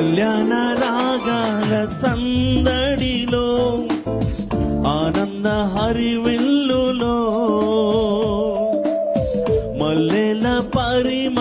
కళ్యాణ రాగాల సందడిలో ఆనంద హరివిల్లులో మల్లెల పరిమ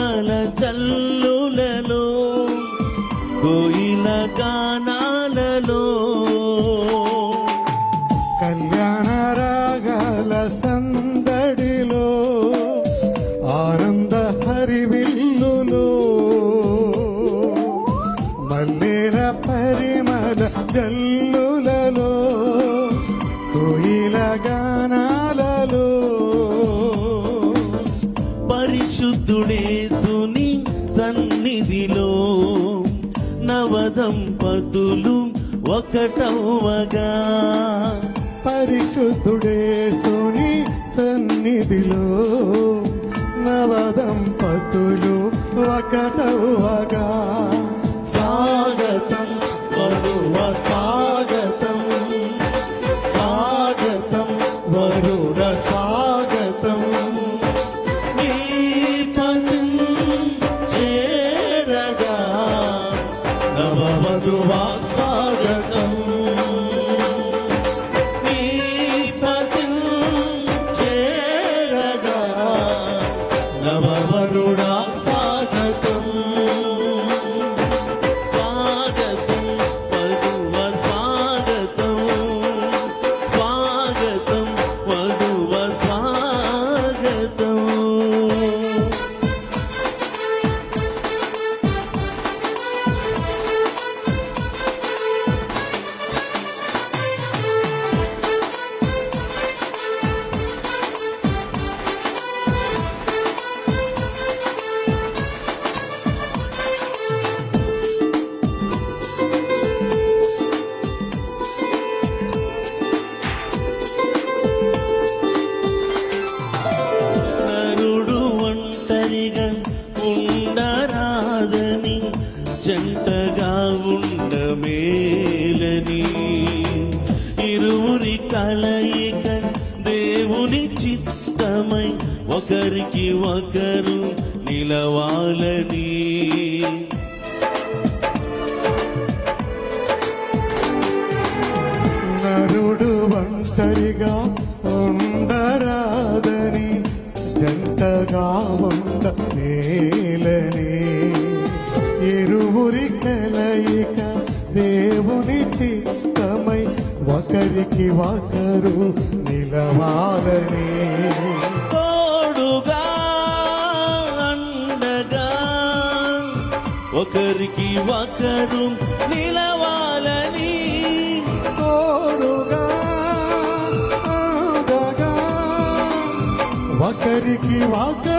సన్నిధిలో నవదంపతులు ఒకటవ్వగా. పరిశుద్ధుడే సుని సన్నిధిలో నవదంపతులు ఒకటవగా స్వాగతం Globa's ఉండమేలని ఇరువురి కలయిక దేవుని చిత్తమై ఒకరికి ఒకరు నిలవాలని నరుడు ఒంటరిగా ఉండరాదని జంటగా ఉండ మేలని ఇరువురి ఒకరికి ఒకరు నిలవాలని. తోడుగా అండగా ఒకరికి ఒకరు నిలవాలని. తోడుగా ఆగగా ఒకరికి ఒకరు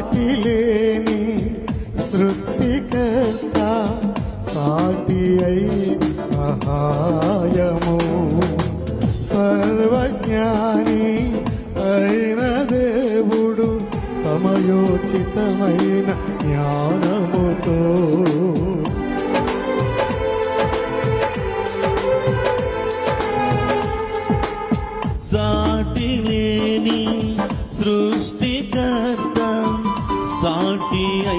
సాటి లేని సృష్టికర్త సాటి అయి సహాయము. సర్వజ్ఞాని అయిన దేవుడు సమయోచితమైన జ్ఞాన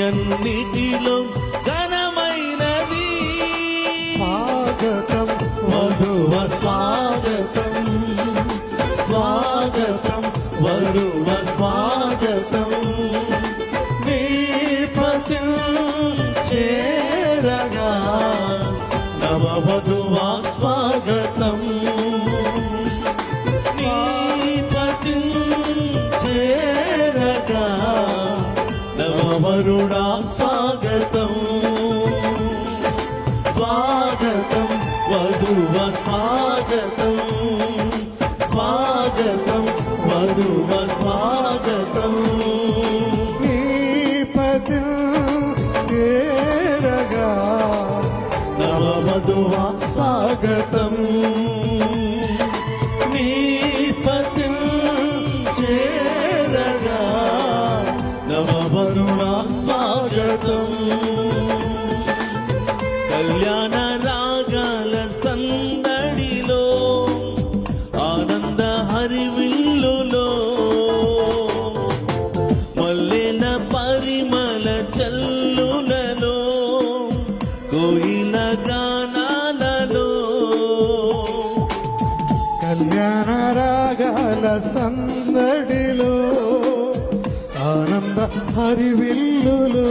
అన్నిటిలో ఘనమైనది. స్వాగతం వధువ స్వాగతం. స్వాగతం వరువ స్వాగతం. నీపతి చేరగా నవవధువా స్వాగతం స్వాగతం వధువ స్వాగతం. స్వాగతం వధువ స్వాగతం. పతి చేరగా నవవధువ స్వాగతం. రాగాల సందడిలో ఆనంద హరివిల్లులో.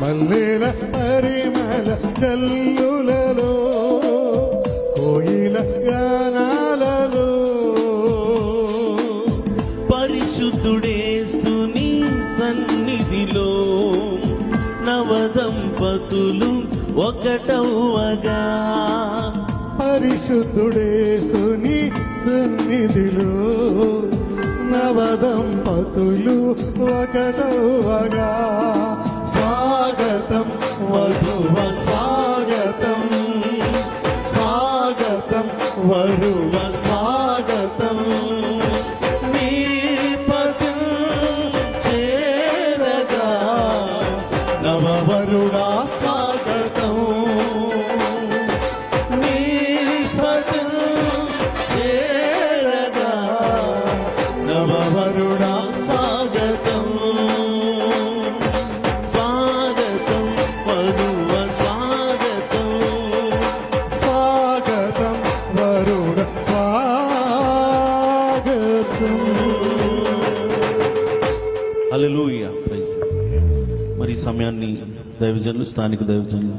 మల్లెల పరిమళ చల్లులలో కోయిల గానాలలో. పరిశుద్ధుడేసుని సన్నిధిలో నవదంపతులు ఒకటవ్వగా. పరిశుద్ధుడేసుని సన్నిధిలో నవదంపతులు ఒకటవగా స్వాగతం వధువ స్వాగతం. స్వాగతం వరువ స్వాగతం మరి ఈ సమయాన్ని దైవజనులు స్థానిక దైవజనులు